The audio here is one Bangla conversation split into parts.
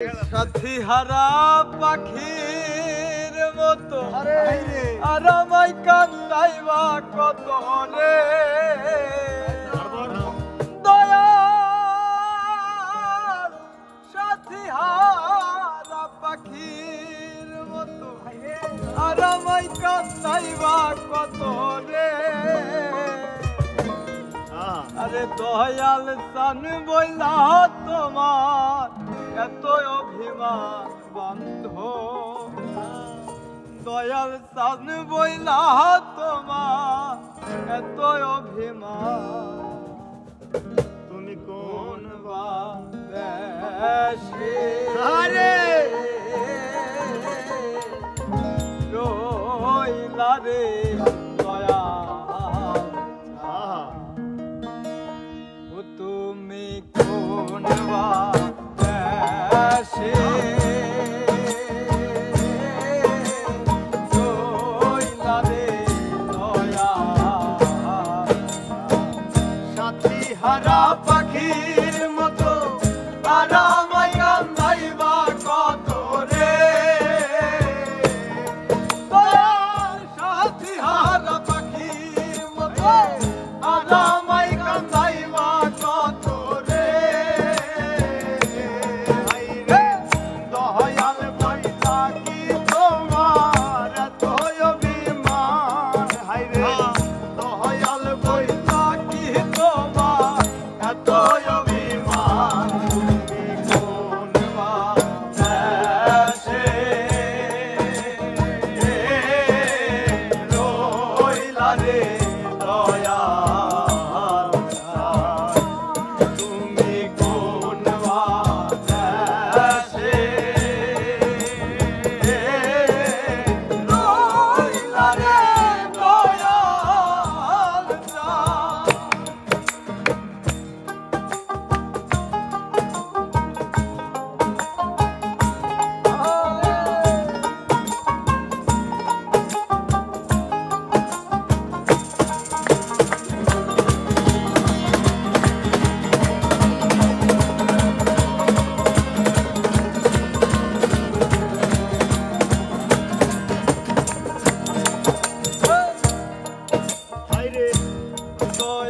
সাথী হারা পাখির মতো। আরে। আমায় কান্দাইবা কত রে দয়াল সাথী হারা পাখির মতো। আর। আমায় কান্দাইবা কত আরে দয়াল সান বইলা তোমার এত অভিমান বন্ধ। দয়াল সান বইলা তোমার এত অভিমান সাথী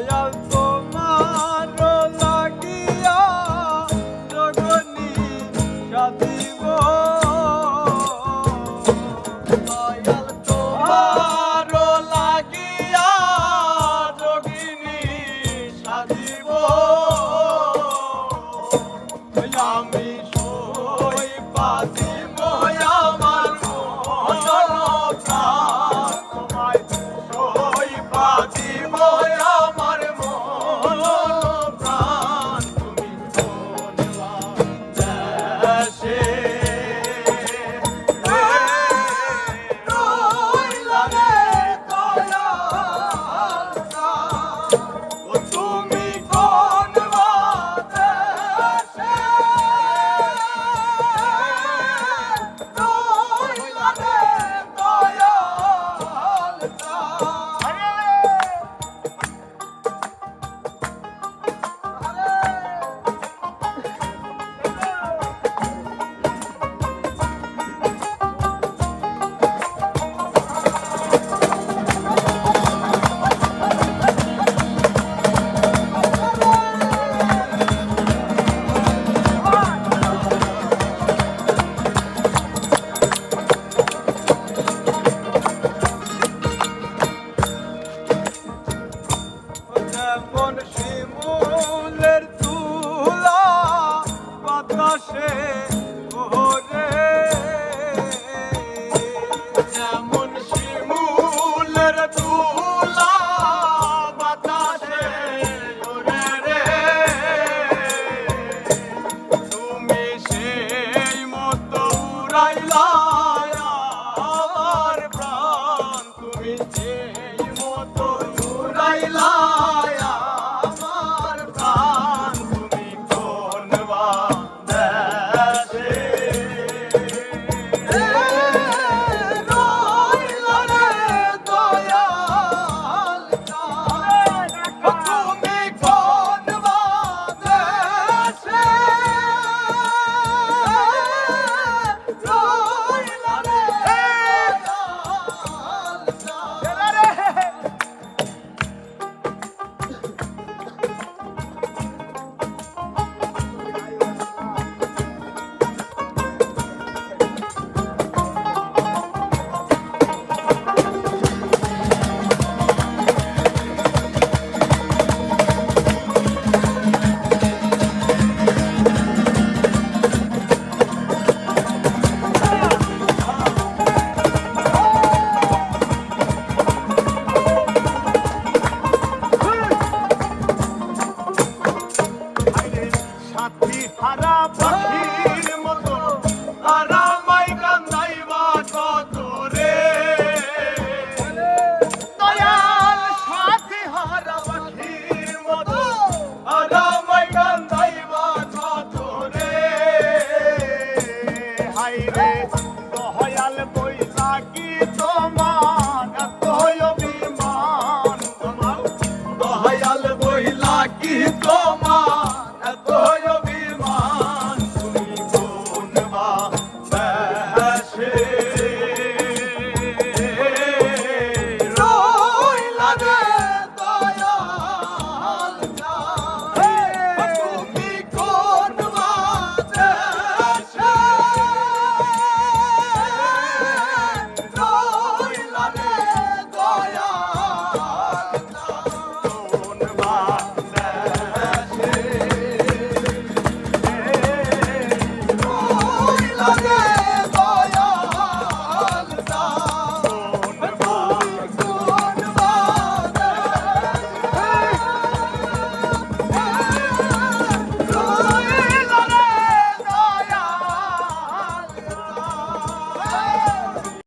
দয়াল তোমার বাতাসে ওরে যেমন শিমুলের তুলা বাতাসে, ওরে রে। তুমি সেই মতো উড়াইলা আমার প্রাণ। তুমি সেই মতো উড়াইলা